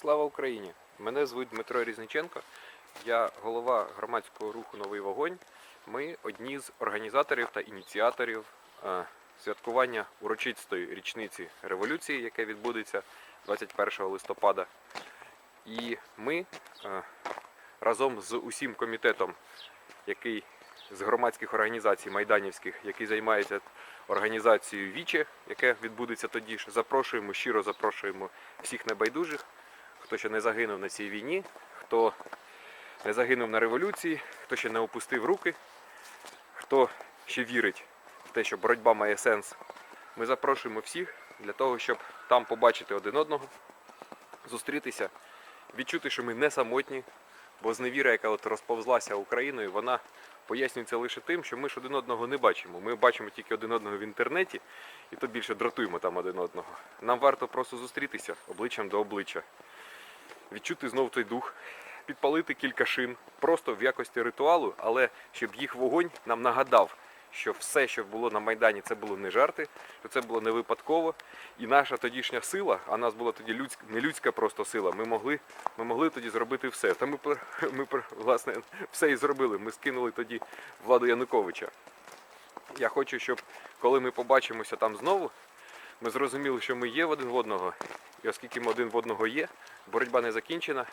Слава Україні! Мене звуть Дмитро Різниченко. Я голова громадського руху Новий вогонь. Ми одні з організаторів та ініціаторів е, святкування урочистої річниці революції, яке відбудеться 21 листопада. І ми е, разом з усім комітетом, який з громадських організацій майданівських, який займається організацією Віче, яке відбудеться тоді ж, запрошуємо, щиро запрошуємо всіх небайдужих, хто ще не загинув на цій війні, хто не загинув на революції, хто ще не опустив руки, хто ще вірить в те, що боротьба має сенс. Ми запрошуємо всіх для того, щоб там побачити один одного, зустрітися, відчути, що ми не самотні, бо зневіра, яка от розповзлася Україною, вона пояснюється лише тим, що ми ж один одного не бачимо. Ми бачимо тільки один одного в інтернеті, і то більше дратуємо там один одного. Нам варто просто зустрітися обличчям до обличчя, відчути знов той дух, підпалити кілька шин, просто в якості ритуалу, але щоб їх вогонь нам нагадав, що все, що було на Майдані, це було не жарти, що це було не випадково. І наша тодішня сила, а нас була тоді людська, не людська просто сила, ми могли, ми могли тоді зробити все. Та ми, ми власне все і зробили. Ми скинули тоді владу Януковича. Я хочу, щоб коли ми побачимося там знову, ми зрозуміли, що ми є один в одного. І оскільки ми один в одного є, боротьба не закінчена.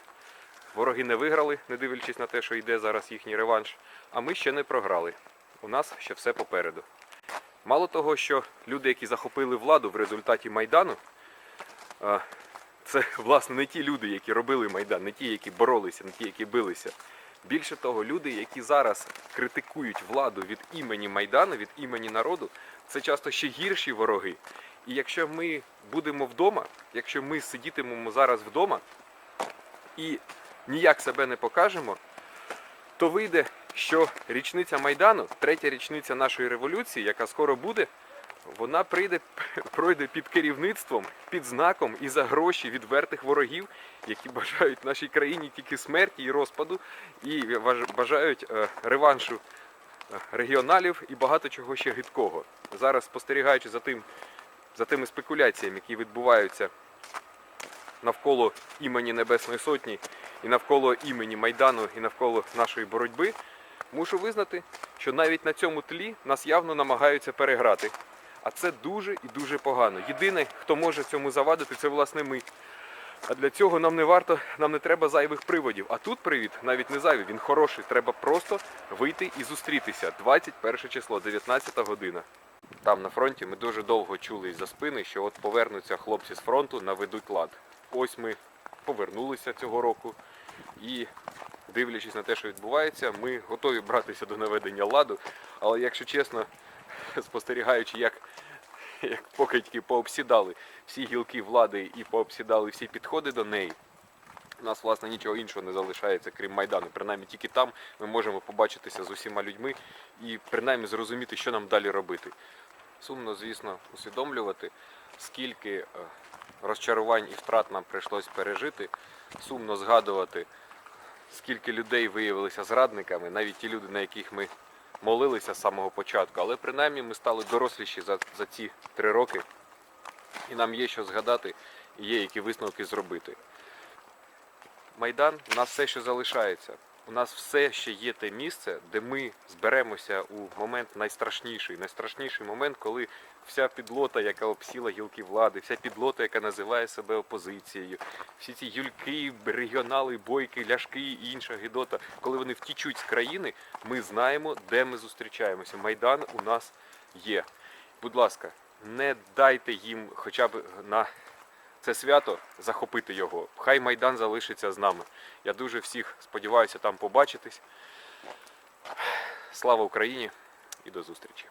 Вороги не виграли, не дивлячись на те, що йде зараз їхній реванш. А ми ще не програли. У нас ще все попереду. Мало того, що люди, які захопили владу в результаті Майдану, це власне не ті люди, які робили Майдан, не ті, які боролися, не ті, які билися. Більше того, люди, які зараз критикують владу від імені Майдану, від імені народу, це часто ще гірші вороги. І якщо ми будемо вдома, якщо ми сидітимемо зараз вдома і ніяк себе не покажемо, то вийде, що річниця Майдану, третя річниця нашої революції, яка скоро буде, вона прийде, пройде під керівництвом, під знаком і за гроші відвертих ворогів, які бажають нашій країні тільки смерті і розпаду, і бажають е, реваншу е, регіоналів і багато чого ще гидкого. Зараз спостерігаючи за тим, за тими спекуляціями, які відбуваються навколо імені Небесної Сотні і навколо імені Майдану і навколо нашої боротьби, мушу визнати, що навіть на цьому тлі нас явно намагаються переграти. А це дуже і дуже погано. Єдине, хто може цьому завадити, це власне ми. А для цього нам не варто, нам не треба зайвих приводів. А тут привід навіть не зайвий, він хороший. Треба просто вийти і зустрітися. 21 число, 19 година. Там на фронті ми дуже довго чули із-за спини, що от повернуться хлопці з фронту, наведуть лад. Ось ми повернулися цього року і, дивлячись на те, що відбувається, ми готові братися до наведення ладу. Але якщо чесно, спостерігаючи, як, як покидьки пообсідали всі гілки влади і пообсідали всі підходи до неї, у нас, власне, нічого іншого не залишається, крім Майдану. Принаймні тільки там ми можемо побачитися з усіма людьми і принаймні зрозуміти, що нам далі робити. Сумно, звісно, усвідомлювати, скільки е, розчарувань і втрат нам прийшлось пережити. Сумно згадувати, скільки людей виявилися зрадниками, навіть ті люди, на яких ми молилися з самого початку. Але принаймні ми стали доросліші за, за ці три роки, і нам є що згадати, і є які висновки зробити. Майдан у нас все ще залишається. У нас все ще є те місце, де ми зберемося у момент найстрашніший. Найстрашніший момент, коли вся підлота, яка обсіла гілки влади, вся підлота, яка називає себе опозицією, всі ці гюльки, регіонали, бойки, ляшки і інша гідота, коли вони втічуть з країни, ми знаємо, де ми зустрічаємося. Майдан у нас є. Будь ласка, не дайте їм хоча б на це свято захопити його. Хай Майдан залишиться з нами. Я дуже всіх сподіваюся там побачитись. Слава Україні і до зустрічі!